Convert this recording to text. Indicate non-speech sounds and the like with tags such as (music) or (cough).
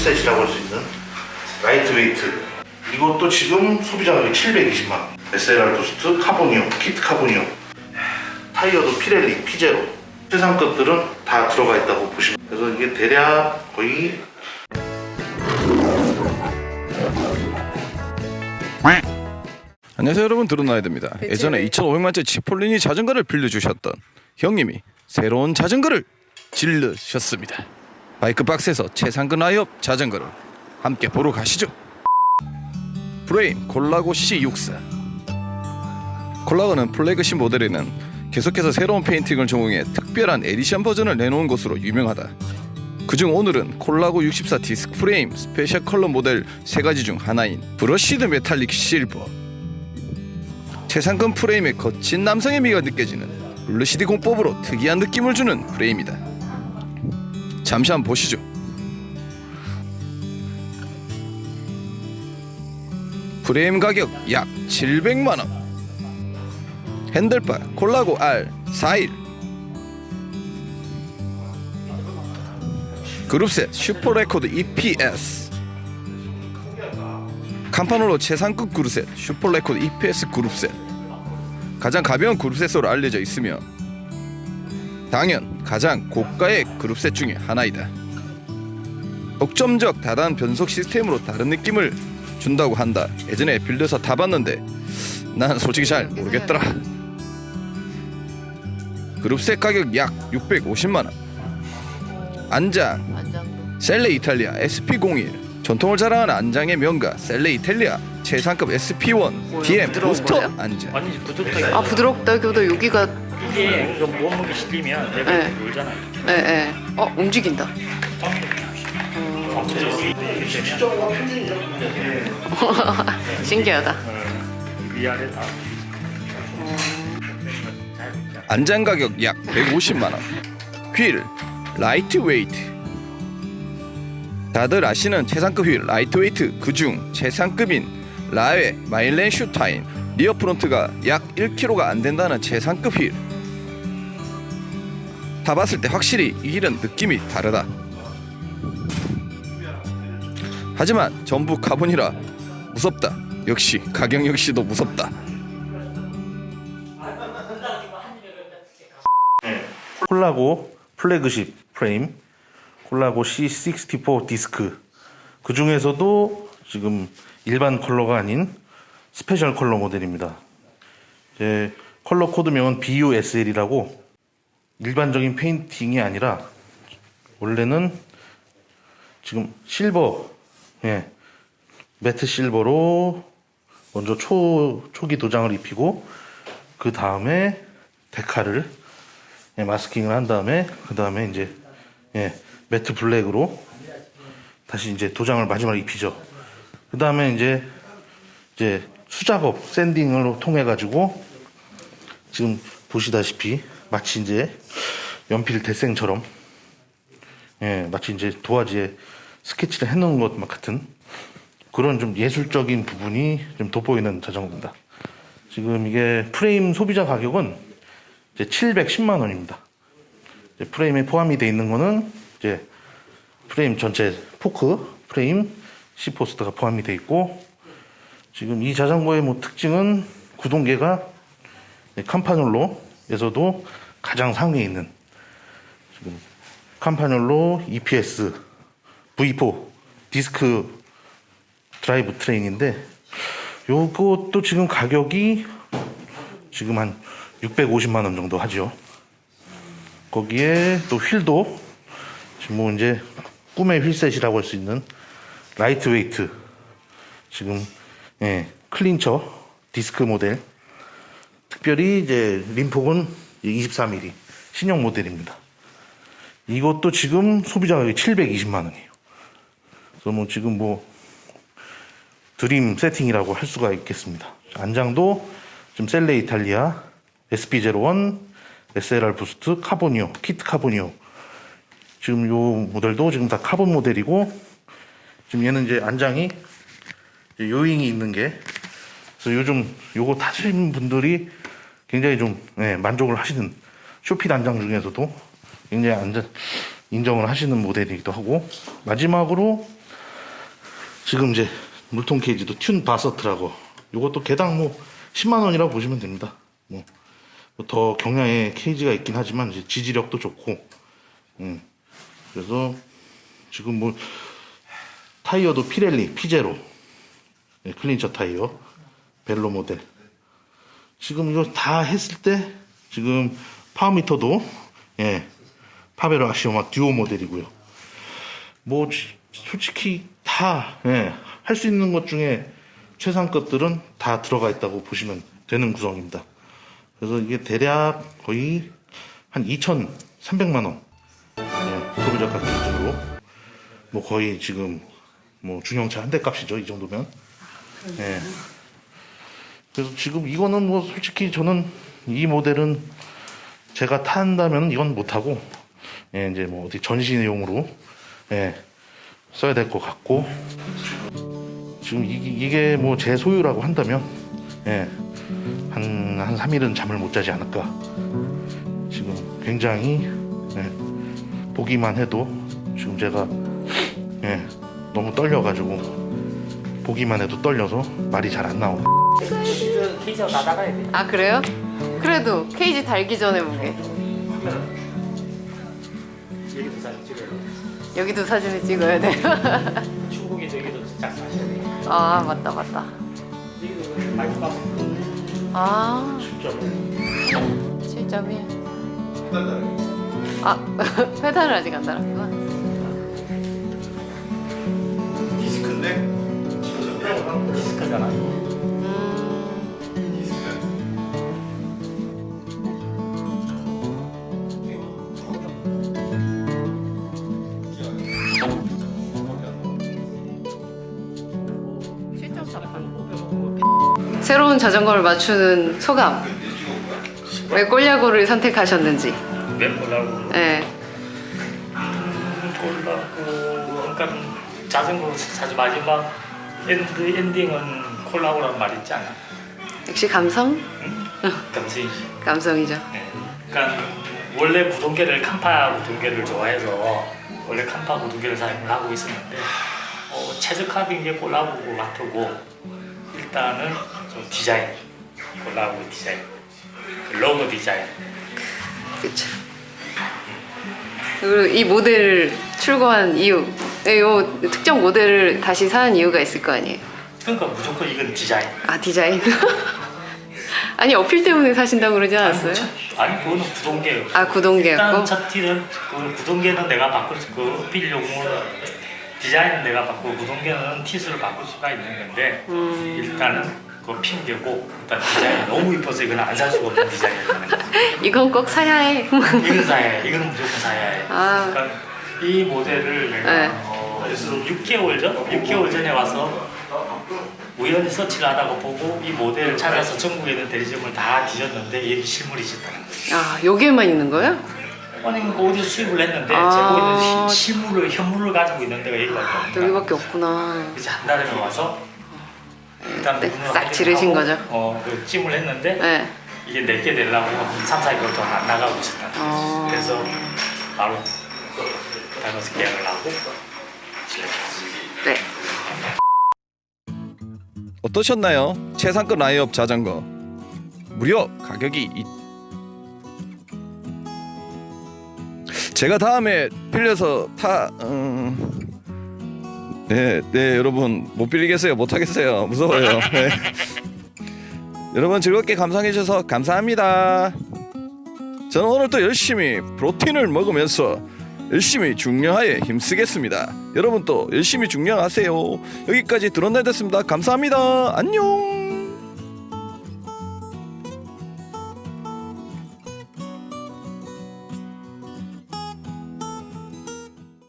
휠셋이라고 할 수 있는 라이트 웨이트. 이것도 지금 소비자 가격이 720만. 원 SLR 부스트 카보니오 키트 카보니오 타이어도 피렐리 피제로. 세상 것들은 다 들어가 있다고 보시면. 그래서 이게 대략 거의 안녕하세요 여러분. 드론나이드입니다. 예전에 2,500만짜리 치폴리니 자전거를 빌려주셨던 형님이 새로운 자전거를 질르셨습니다 바이크 박스에서 최상급 라이업 자전거를 함께 보러 가시죠. 프레임 콜라고 C64 콜라고는 플래그십 모델에는 계속해서 새로운 페인팅을 전공해 특별한 에디션 버전을 내놓은 것으로 유명하다. 그중 오늘은 콜라고 64 디스크 프레임 스페셜 컬러 모델 세 가지 중 하나인 브러쉬드 메탈릭 실버. 최상급 프레임의 거친 남성의 미가 느껴지는 블루시디 공법으로 특이한 느낌을 주는 프레임이다. 잠시 한번 보시죠. 프레임 가격 약 700만 원. 핸들바 콜라고 R 41. 그룹셋 슈퍼 레코드 EPS. 캄파놀로 최상급 그룹셋 슈퍼 레코드 EPS 그룹셋 가장 가벼운 그룹셋으로 알려져 있으며 당연 가장 고가의 그룹셋 중에 하나이다. 독점적 다단 변속 시스템으로 다른 느낌을 준다고 한다. 예전에 빌려서 타봤는데 난 솔직히 잘 모르겠더라. 그룹셋 가격 약 650만 원. 안장 안장도 셀레 이탈리아 SP01 전통을 자랑하는 안장의 명가 셀레 이탈리아 최상급 SP1 DM 부드러운 부스터 거예요? 안장. 아 부드럽다기보다 여기가 이게 그 몸무게 실리면 내가 네. 놀잖아. 예예 어 움직인다 어. 신기하다 위아래 다. 안장 가격 약 150만 원. 휠 라이트 웨이트. 다들 아시는 최상급 휠 라이트 웨이트 그중 최상급인 라웨 마일렌 슈타인 리어 프론트가 약 1kg가 안 된다는 최상급 휠. 타봤을 때 확실히 이 휠은 느낌이 다르다. 하지만 전부 카본이라 무섭다. 역시 가격 역시도 무섭다. 콜라고 플래그십 프레임, 콜라고 C64 디스크. 그 중에서도 지금 일반 컬러가 아닌 스페셜 컬러 모델입니다. 이제 컬러 코드명은 BUSL이라고 일반적인 페인팅이 아니라 원래는 지금 실버, 예, 매트 실버로 먼저 초, 초기 도장을 입히고 그 다음에 데카를 예, 마스킹을 한 다음에 그 다음에 이제 예, 매트 블랙으로 다시 이제 도장을 마지막에 입히죠. 그 다음에 이제 이제 수작업 샌딩으로 통해 가지고 지금 보시다시피 마치 이제 연필 대생처럼 예, 마치 이제 도화지에 스케치를 해놓은 것 같은 그런 좀 예술적인 부분이 좀 돋보이는 자전거입니다. 지금 이게 프레임 소비자 가격은 이제 710만 원입니다. 프레임에 포함이 되어 있는 거는 이제 프레임 전체 포크 프레임 C포스트가 포함이 되어 있고 지금 이 자전거의 뭐 특징은 구동계가 캄파놀로에서도 가장 상위에 있는 지금 캄파놀로 EPS V4 디스크 드라이브 트레인인데 요것도 지금 가격이 지금 한 650만 원 정도 하죠. 거기에 또 휠도 지금 뭐 이제 꿈의 휠셋이라고 할 수 있는 라이트 웨이트 지금 예, 클린처 디스크 모델 특별히 이제 림폭은 23mm 신형 모델입니다. 이것도 지금 소비자 가격이 720만 원이에요. 그래서 뭐 지금 뭐 드림 세팅이라고 할 수가 있겠습니다. 안장도 지금 셀레 이탈리아 SP01 SLR 부스트 카보니오 키트 카보니오 지금 요 모델도 지금 다 카본 모델이고 지금 얘는 이제 안장이 요잉이 있는 게 그래서 요즘 요거 타시는 분들이 굉장히 좀 예, 만족을 하시는 쇼핏 안장 중에서도 굉장히 안전 인정을 하시는 모델이기도 하고 마지막으로 지금 이제 물통 케이지도 튠 바서트라고 요것도 개당 뭐 10만 원이라고 보시면 됩니다. 뭐 더 경량의 케이지가 있긴 하지만 이제 지지력도 좋고 음. 그래서 지금 뭐 타이어도 피렐리 피제로 예, 클린처 타이어 벨로 모델 지금 이거 다 했을 때 지금 파워미터도 예 파베로 아시오마 듀오 모델이고요. 뭐 지- 솔직히 다할수 있는 것 중에 최상 것들은 다 들어가 있다고 보시면 되는 구성입니다. 그래서 이게 대략 거의 한 2,300만 원 예, 소비자가 기준으로. 뭐 거의 지금 뭐 중형차 한 대 값이죠 이 정도면. 예. 그래서 지금 이거는 뭐 솔직히 저는 이 모델은 제가 탄다면 이건 못하고 예, 이제 뭐 어디 전시용으로 예, 써야 될 것 같고. 지금 이게, 이게 뭐 제 소유라고 한다면 예, 한, 한 3일은 잠을 못 자지 않을까. 지금 굉장히 예, 보기만 해도 지금 제가 예, 너무 떨려가지고 보기만 해도 떨려서 말이 잘 안 나오네 그 케이지가 나다가야 돼. 아 그래요? 그래도 케이지 달기 전에 보게. 여기도 사진 찍어요. 여기도 사진을 찍어야 돼. 중국에 저기도 짝 사셔야 돼. 아 맞다 맞다. 여기도 마지막 아 진짜로 7.1. 아 (laughs) 페달을 아직 안 달았구나. 디스크인데 디스크잖아. 새로운 자전거를 맞추는 소감. 왜 꼴야구를 선택하셨는지. 왜 몰라고 네. 콜라고 그러니까 자전거 사실 마지막 엔드 엔딩은 콜라보란 말 있지 않아? 역시 감성? (laughs) 감성이지. 감성이죠. 네. 그러니까 원래 구동계를 칸파 구동계를 좋아해서 원래 칸파 구동계를 사용을 하고 있었는데 어, 최적화된 게 콜라보 같고 일단은 좀 디자인 콜라보 디자인 그 로고 디자인 그렇죠. 그리고 이 모델을 출고한 이유, 네, 이 특정 모델을 다시 사는 이유가 있을 거 아니에요. 그러니까 무조건 이건 디자인 아 디자인. (laughs) 아니 어필 때문에 사신다고 그러지 않았어요? 아니 그거는 구동계 아 구동계였고. 일단 첫 티는 그 구동계는 내가 바꿀 수, 그 필용은 디자인은 내가 바꾸고 구동계는 티수를 바꿀 수가 있는 건데 음. 일단은 그 핑계고 일단 디자인이 너무 이뻐서 이건 안 살 수가 없는 디자인이라는 거지. (laughs) 이건 꼭 사야 해. (laughs) 이건 사야 해. 이거는 무조건 사야 해. 아. 그러니까 이 모델을 내가 네. 어, 6개월 전, 6개월 전에 와서 우연히 서치를 하다가 보고 이 모델을 찾아서 전국에 있는 대리점을 다 뒤졌는데 여기 실물이 있었다는 거지. 아 여기에만 있는 거예요? 아니 그 어디서 수입을 했는데 아. 재고 있는 시- 실물을 현물을 가지고 있는 데가 여기밖에 없다. 여기밖에 없구나. 그래서 한 달에 와서 일단 네, 문을 싹 지르신 하고, 거죠? 어, 그 찜을 했는데 네. 이게 내게 되려고 한 3, 4개월 동안 안 나가고 있었다. 어. 그래서 바로 다녀서 계약을 하고 실력했지. 네. 어떠셨나요? 최상급 라이업 자전거 무려 가격이 제가 다음에 빌려서 타 음... 네, 네 여러분 못 빌리겠어요 못 하겠어요 무서워요 (laughs) 네. 여러분 즐겁게 감상해 주셔서 감사합니다 저는 오늘 또 열심히 프로틴을 먹으면서 열심히 중량하에 힘쓰겠습니다. 여러분 또 열심히 중량하세요. 여기까지 드론나이였습니다. 감사합니다. 안녕.